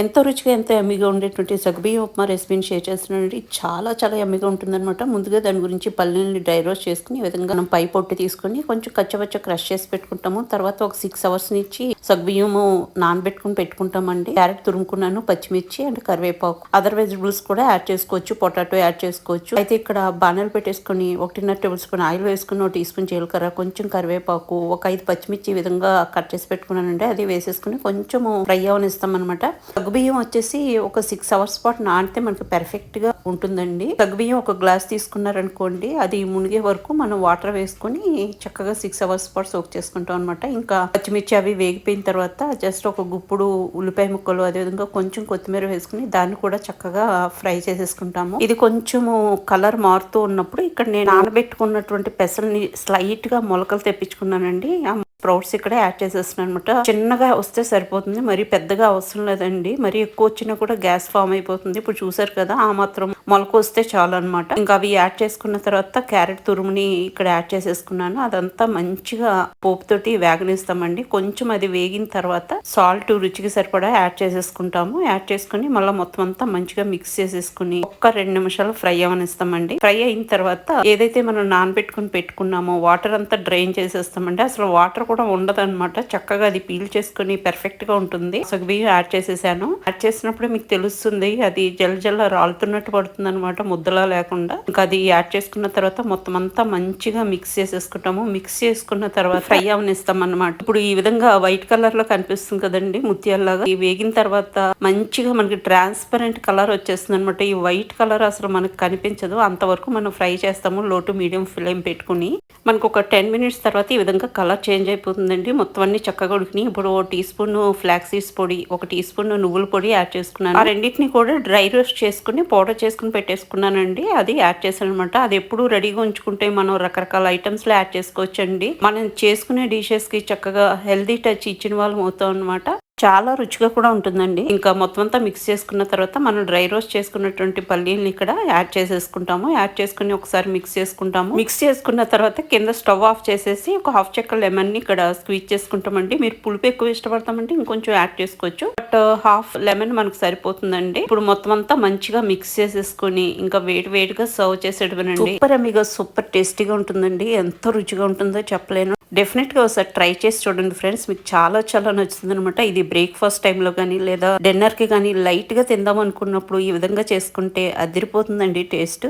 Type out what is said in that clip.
ఎంతో రుచిగా ఎంతో ఎమ్మిగా ఉండేటువంటి సగ్బియ్యం ఉప్మా రెసిపీని షేర్ చేస్తున్నానండి. చాలా చాలా ఎమ్మిగా ఉంటుందన్నమాట. ముందుగా దాని గురించి పల్లీని డ్రై రోస్ట్ చేసుకుని ఈ విధంగా మనం పై పొట్టు తీసుకొని కొంచెం కచ్చవచ్చ క్రష్ చేసి పెట్టుకుంటాము. తర్వాత ఒక సిక్స్ అవర్స్ నుంచి సగ్బియ్యము నానబెట్టుకుని పెట్టుకుంటామండి. క్యారెట్ తురుముకున్నాను పచ్చిమిర్చి అండ్ కరివేపాకు. అదర్ వెజిటబుల్స్ కూడా యాడ్ చేసుకోవచ్చు పొటాటో యాడ్ చేసుకోవచ్చు. అయితే ఇక్కడ బాణాలు పెట్టేసుకొని ఒకటిన్నర టేబుల్ స్పూన్ ఆయిల్ వేసుకుని ఒక టీ స్పూన్ జీలకర్ర కొంచెం కరివేపాకు ఒక ఐదు పచ్చిమిర్చి ఈ విధంగా కట్ చేసి పెట్టుకున్నానండి. అది వేసేసుకుని కొంచెము ఫ్రై అవనిస్తాం అనమాట సగ్గుబియ్యం వచ్చేసి ఒక సిక్స్ అవర్స్ పాటు నానితే మనకి పర్ఫెక్ట్గా ఉంటుందండి. సగ్గుబియ్యం ఒక గ్లాస్ తీసుకున్నారనుకోండి అది మునిగే వరకు మనం వాటర్ వేసుకొని చక్కగా సిక్స్ అవర్స్ పాటు సోక్ చేసుకుంటాం అనమాట ఇంకా పచ్చిమిర్చి అవి వేగిపోయిన తర్వాత జస్ట్ ఒక గుప్పుడు ఉల్లిపాయ ముక్కలు అదేవిధంగా కొంచెం కొత్తిమీర వేసుకుని దాన్ని కూడా చక్కగా ఫ్రై చేసేసుకుంటాము. ఇది కొంచెము కలర్ మారుతూ ఉన్నప్పుడు ఇక్కడ నేను నానబెట్టుకున్నటువంటి పెసల్ని స్లైట్గా మొలకలు తెప్పించుకున్నానండి. స్ప్రౌట్స్ ఇక్కడ యాడ్ చేసేస్తున్నాను అనమాట చిన్నగా వస్తే సరిపోతుంది మరి పెద్దగా అవసరం లేదండి. మరి ఎక్కువ వచ్చినా కూడా గ్యాస్ ఫామ్ అయిపోతుంది. ఇప్పుడు చూసారు కదా ఆ మాత్రం మొలక వస్తే చాలు అనమాట ఇంకా అవి యాడ్ చేసుకున్న తర్వాత క్యారెట్ తురుముని ఇక్కడ యాడ్ చేసేసుకున్నాను. అదంతా మంచిగా పోపుతోటి వేగనిస్తామండి. కొంచెం అది వేగిన తర్వాత సాల్ట్ రుచికి సరిపడా యాడ్ చేసేసుకుంటాము. యాడ్ చేసుకుని మళ్ళీ మొత్తం అంతా మంచిగా మిక్స్ చేసేసుకుని ఒక్క రెండు నిమిషాలు ఫ్రై అవనిస్తామండి. ఫ్రై అయిన తర్వాత ఏదైతే మనం నానబెట్టుకుని పెట్టుకున్నామో వాటర్ అంతా డ్రైన్ చేసేస్తామండి. అసలు వాటర్ కూడా కూడా ఉండదన్నమాట. చక్కగా అది పీల్ చేసుకుని పర్ఫెక్ట్గా ఉంటుంది. సో బియ్యం యాడ్ చేసేసాను. యాడ్ చేసినప్పుడు మీకు తెలుస్తుంది అది జల్ జల్ల రాలుతున్నట్టు పడుతుంది అనమాట ముద్దలా లేకుండా. ఇంకా అది యాడ్ చేసుకున్న తర్వాత మొత్తం అంతా మంచిగా మిక్స్ చేసేసుకుంటాము. మిక్స్ చేసుకున్న తర్వాత ఫ్రై అవనిస్తాం అనమాట ఇప్పుడు ఈ విధంగా వైట్ కలర్లో కనిపిస్తుంది కదండి ముత్యాల్లాగా. ఈ వేగిన తర్వాత మంచిగా మనకి ట్రాన్స్పరెంట్ కలర్ వచ్చేస్తుంది అనమాట ఈ వైట్ కలర్ అసలు మనకు కనిపించదు. అంతవరకు మనం ఫ్రై చేస్తాము లో టు మీడియం ఫ్లేమ్ పెట్టుకుని. మనకు ఒక టెన్ మినిట్స్ తర్వాత ఈ విధంగా కలర్ చేంజ్ అయిపోతుందండి. మొత్తం అన్ని చక్కగా ఉడికినాయి. ఇప్పుడు ఓ టీ స్పూన్ ఫ్లాక్ సీడ్స్ పొడి ఒక టీ స్పూన్ నువ్వుల పొడి యాడ్ చేసుకున్నాను. ఆ రెండింటిని కూడా డ్రై రోస్ట్ చేసుకుని పౌడర్ చేసుకుని పెట్టేసుకున్నానండి. అది యాడ్ చేశాను అనమాట అది ఎప్పుడు రెడీగా ఉంచుకుంటే మనం రకరకాల ఐటమ్స్లో యాడ్ చేసుకోవచ్చండి. మనం చేసుకునే డిషెస్కి చక్కగా హెల్దీ టచ్ ఇచ్చిన వాళ్ళం అవుతాం అనమాట చాలా రుచిగా కూడా ఉంటుందండి. ఇంకా మొత్తం అంతా మిక్స్ చేసుకున్న తర్వాత మనం డ్రై రోస్ట్ చేసుకున్నటువంటి పల్లీని ఇక్కడ యాడ్ చేసేసుకుంటాము. యాడ్ చేసుకుని ఒకసారి మిక్స్ చేసుకుంటాము. మిక్స్ చేసుకున్న తర్వాత కింద స్టవ్ ఆఫ్ చేసేసి ఒక హాఫ్ చెక్క లెమన్ని ఇక్కడ స్క్వీజ్ చేసుకుంటామండి. మీరు పులుపు ఎక్కువ ఇష్టపడతామంటే ఇంకొంచెం యాడ్ చేసుకోవచ్చు. బట్ హాఫ్ లెమన్ మనకు సరిపోతుందండి. ఇప్పుడు మొత్తం అంతా మంచిగా మిక్స్ చేసేసుకుని ఇంకా వేడి వేడిగా సర్వ్ చేసేటమనండి సూపర్ అమిగా సూపర్ టేస్టీగా ఉంటుందండి. ఎంత రుచిగా ఉంటుందో చెప్పలేను. డెఫినెట్గా ఒకసారి ట్రై చేసి చూడండి ఫ్రెండ్స్ మీకు చాలా చాలా నచ్చుతుంది అనమాట ఇది బ్రేక్ఫాస్ట్ టైంలో కానీ లేదా డిన్నర్కి కానీ లైట్గా తిందాం అనుకున్నప్పుడు ఈ విధంగా చేసుకుంటే అదిరిపోతుందండి టేస్ట్